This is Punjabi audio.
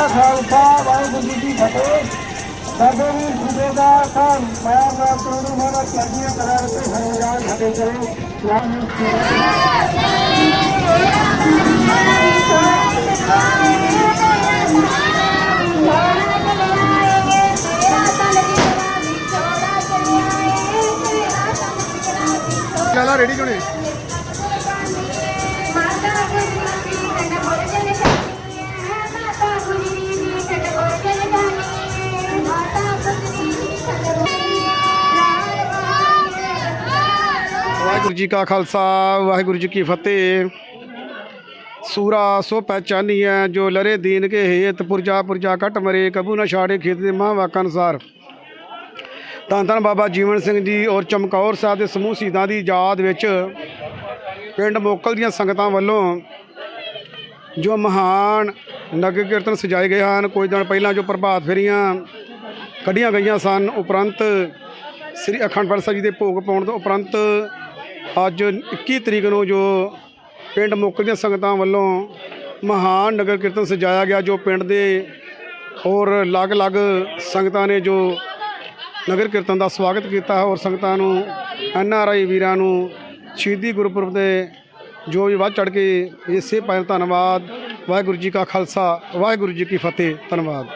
ਕਾ ਖਾਲਸਾ, ਵਾਹਿਗੁਰੂ ਜੀ ਕੀ ਫਤਿਹ। ਸਾਡੇ ਵੀ ਸੂਬੇਦਾਰ ਸਾਹਿਬ ਮੈਂ ਰਾਮ ਨੂੰ ਮਾਰਾ ਚਾਹੀਏ ਕਰਾਰ ਤੇ ਹਰਿਆਣ ਫਤਿਹ ਕਰੋ ਵਾਹਿਗੁਰੂ ਲਾਲਾ ਰੈਡੀ ਜੁਣੇ ਵਾਹਿਗੁਰੂ ਜੀ ਕਾ ਖਾਲਸਾ, ਵਾਹਿਗੁਰੂ ਜੀ ਕੀ ਫਤਿਹ। ਸੂਰਾ ਸੋ ਪਹਿਚਾਨੀ ਹੈ ਜੋ ਲਰੇ ਦੀਨ ਕੇ ਹੇਤ ਪੁਰਜਾ ਪੁਰਜਾ ਕਟ ਮਰੇ, ਕਬੂ ਨਾ ਛਾੜੇ ਖੇਤ ਦੇ ਮਾਂ ਵਾਕਾਂ ਅਨੁਸਾਰ। ਧੰਨ ਧੰਨ ਬਾਬਾ ਜੀਵਨ ਸਿੰਘ ਜੀ ਔਰ ਚਮਕੌਰ ਸਾਹਿਬ ਦੇ ਸਮੂਹ ਸ਼ਹੀਦਾਂ ਦੀ ਯਾਦ ਵਿੱਚ ਪਿੰਡ ਮੋਕਲ ਦੀਆਂ ਸੰਗਤਾਂ ਵੱਲੋਂ ਜੋ ਮਹਾਨ ਨਗਰ ਕੀਰਤਨ ਸਜਾਏ ਗਏ ਹਨ, ਕੁਝ ਦਿਨ ਪਹਿਲਾਂ ਜੋ ਪ੍ਰਭਾਤ ਫੇਰੀਆਂ ਕੱਢੀਆਂ ਗਈਆਂ ਸਨ, ਉਪਰੰਤ ਸ੍ਰੀ ਅਖੰਡ ਪਾਠ ਸਾਹਿਬ ਜੀ ਦੇ ਭੋਗ ਪਾਉਣ ਤੋਂ ਉਪਰੰਤ ਅੱਜ 21 ਤਰੀਕ ਨੂੰ ਜੋ ਪਿੰਡ ਮੁੱਕ ਦੀਆਂ ਸੰਗਤਾਂ ਵੱਲੋਂ ਮਹਾਨ ਨਗਰ ਕੀਰਤਨ ਸਜਾਇਆ ਗਿਆ, ਜੋ ਪਿੰਡ ਦੇ ਔਰ ਅਲੱਗ-ਅਲੱਗ ਸੰਗਤਾਂ ਨੇ ਜੋ ਨਗਰ ਕੀਰਤਨ ਦਾ ਸਵਾਗਤ ਕੀਤਾ ਔਰ ਸੰਗਤਾਂ ਨੂੰ, ਐਨ ਆਰ ਆਈ ਵੀਰਾਂ ਨੂੰ ਸ਼ਹੀਦੀ ਗੁਰਪੁਰਬ ਦੇ ਜੋ ਵੀ ਵੱਧ ਚੜ ਕੇ ਇਸੇ ਪਾਇਲ ਧੰਨਵਾਦ, ਵਾਹਿਗੁਰੂ ਜੀ ਕਾ ਖਾਲਸਾ, ਵਾਹਿਗੁਰੂ ਜੀ ਕੀ ਫਤਿਹ, ਧੰਨਵਾਦ।